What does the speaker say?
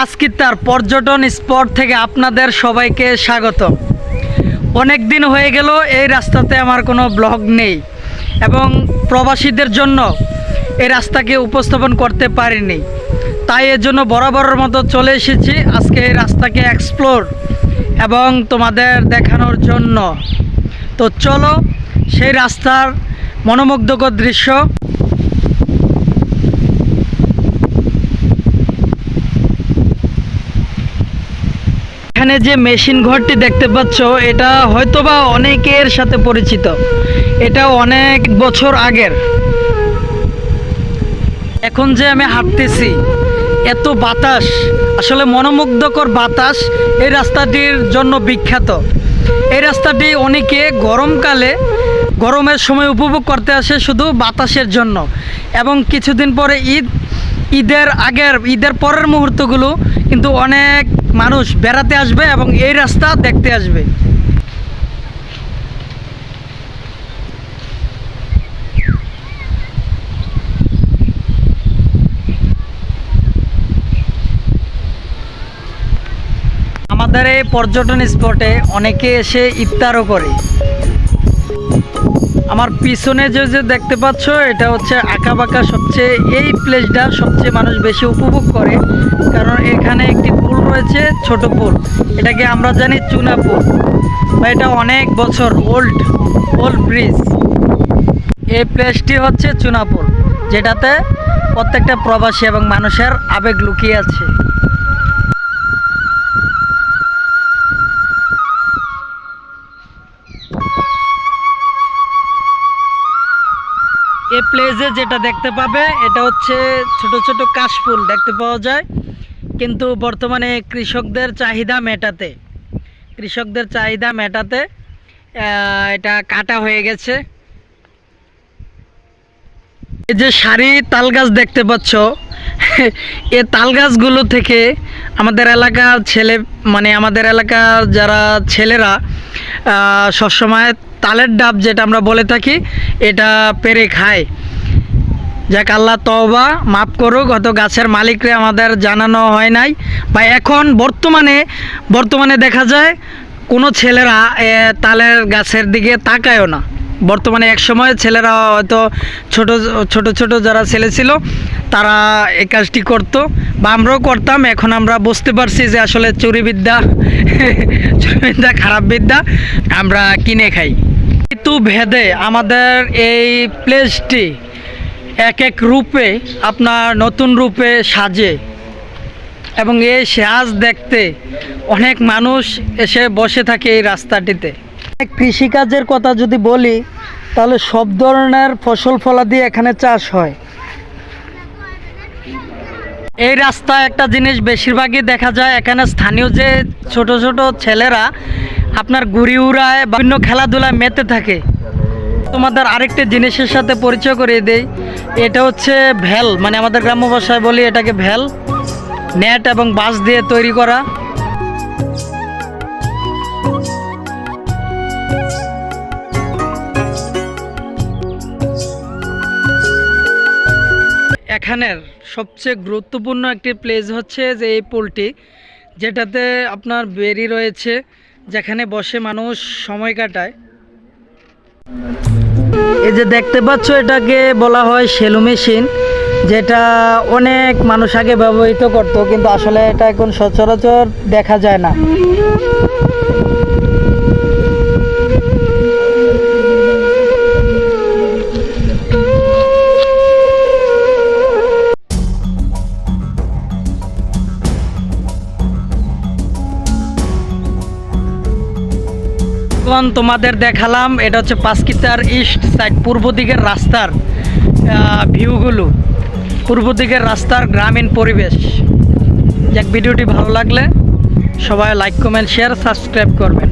পাঁচকিত্তার পর্যটন স্পট থেকে আপনাদের সবাইকে স্বাগত অনেক দিন হয়ে গেল, এই রাস্তাতে আমার কোনো ব্লগ নেই এবং প্রবাসীদের জন্য এই রাস্তাকে উপস্থাপন করতে পারিনি। তাই এর জন্য বরাবরের মতো চলে এসেছি আজকে এই রাস্তাকে এক্সপ্লোর এবং তোমাদের দেখানোর জন্য। তো চলো, সেই রাস্তার মনোমুগ্ধকর দৃশ্য এখানে যে মেশিন ঘরটি দেখতে পাচ্ছ, এটা হয়তোবা অনেকের সাথে পরিচিত। এটা অনেক বছর আগের। এখন যে আমি হাঁটতেছি, এত বাতাস, আসলে মনোমুগ্ধকর বাতাস এই রাস্তাটির জন্য বিখ্যাত। এই রাস্তাটি অনেকে গরমকালে, গরমের সময় উপভোগ করতে আসে শুধু বাতাসের জন্য। এবং কিছুদিন পরে ঈদ ঈদের আগের, ঈদের পরের মুহূর্তগুলো কিন্তু অনেক মানুষ বেড়াতে আসবে এবং এই রাস্তা দেখতে আসবে। আমাদের এই পর্যটন স্পটে অনেকে এসে ইফতারও করে। আমার পিছনে যে যে দেখতে পাচ্ছ, এটা হচ্ছে আঁকা বাঁকা সবচেয়ে, এই প্লেসটা সবচেয়ে মানুষ বেশি উপভোগ করে। কারণ এখানে একটি পুল রয়েছে, ছোট পুল। এটাকে আমরা জানি চুনা পুল। বা এটা অনেক বছর ওল্ড ওল্ড ব্রিজ এই প্লেসটি হচ্ছে চুনাপুল যেটাতে প্রত্যেকটা প্রবাসী এবং মানুষের আবেগ লুকিয়ে আছে। প্লেসে যেটা দেখতে পাবে, এটা হচ্ছে ছোট ছোট কাশফুল দেখতে পাওয়া যায়। কিন্তু বর্তমানে কৃষকদের চাহিদা মেটাতে, কৃষকদের চাহিদা মেটাতে এটা কাটা হয়ে গেছে। এই যে সারি তাল গাছ দেখতে পাচ্ছ এই তাল গাছগুলো থেকে আমাদের এলাকার ছেলে মানে আমাদের এলাকার যারা ছেলেরা সবসময় তালের ডাব যেটা আমরা বলে থাকি, এটা পেরে খায়। যাক, আল্লাহ তওবা মাফ করুক হয়তো গাছের মালিকরে আমাদের জানানো হয় নাই। বা এখন বর্তমানে বর্তমানে দেখা যায়, কোনো ছেলেরা তালের গাছের দিকে তাকায়ও না। বর্তমানে এক সময় ছেলেরা হয়তো ছোট ছোট ছোট যারা ছেলে ছিল, তারা এই কাজটি করতো বা আমরাও করতাম। এখন আমরা বুঝতে পারছি যে আসলে চুরিবিদ্যা চুরিবিদ্যা খারাপ বিদ্যা আমরা কিনে খাই। ঋতু ভেদে আমাদের এই প্লেসটি এক এক রূপে আপনার নতুন রূপে সাজে। এবং এই সাজ দেখতে অনেক মানুষ এসে বসে থাকে এই রাস্তাটিতে। কৃষিকাজের কথা যদি বলি, তাহলে সব ধরনের ফসল ফলাদি এখানে চাষ হয়। এই রাস্তায় একটা জিনিস বেশিরভাগই দেখা যায়, এখানে স্থানীয় যে ছোট ছোট ছেলেরা আপনার গুড়ি উড়ায় বিভিন্ন খেলাধুলায় মেতে থাকে। তোমাদের আরেকটি জিনিসের সাথে পরিচয় করিয়ে দেই। এটা হচ্ছে ভ্যাল মানে আমাদের গ্রাম্য ভাষায় বলি এটাকে ভ্যাল নেট এবং বাঁশ দিয়ে তৈরি করা। এখানের সবচেয়ে গুরুত্বপূর্ণ একটি প্লেস হচ্ছে যে এই পুলটি, যেটাতে আপনার বেরি রয়েছে। যেখানে বসে মানুষ সময় কাটায়। এই যে দেখতে পাচ্ছ, এটাকে বলা হয় সেলু মেশিন, যেটা অনেক মানুষ আগে ব্যবহৃত করতো, কিন্তু আসলে এটা এখন সচরাচর দেখা যায় না। এখন তোমাদের দেখালাম, এটা হচ্ছে পাঁচকিতার ইস্ট সাইড, পূর্ব দিকের রাস্তার ভিউগুলো পূর্ব দিকের রাস্তার গ্রামীণ পরিবেশ। যাক, ভিডিওটি ভালো লাগলে সবাই লাইক কমেন্ট শেয়ার সাবস্ক্রাইব করবেন।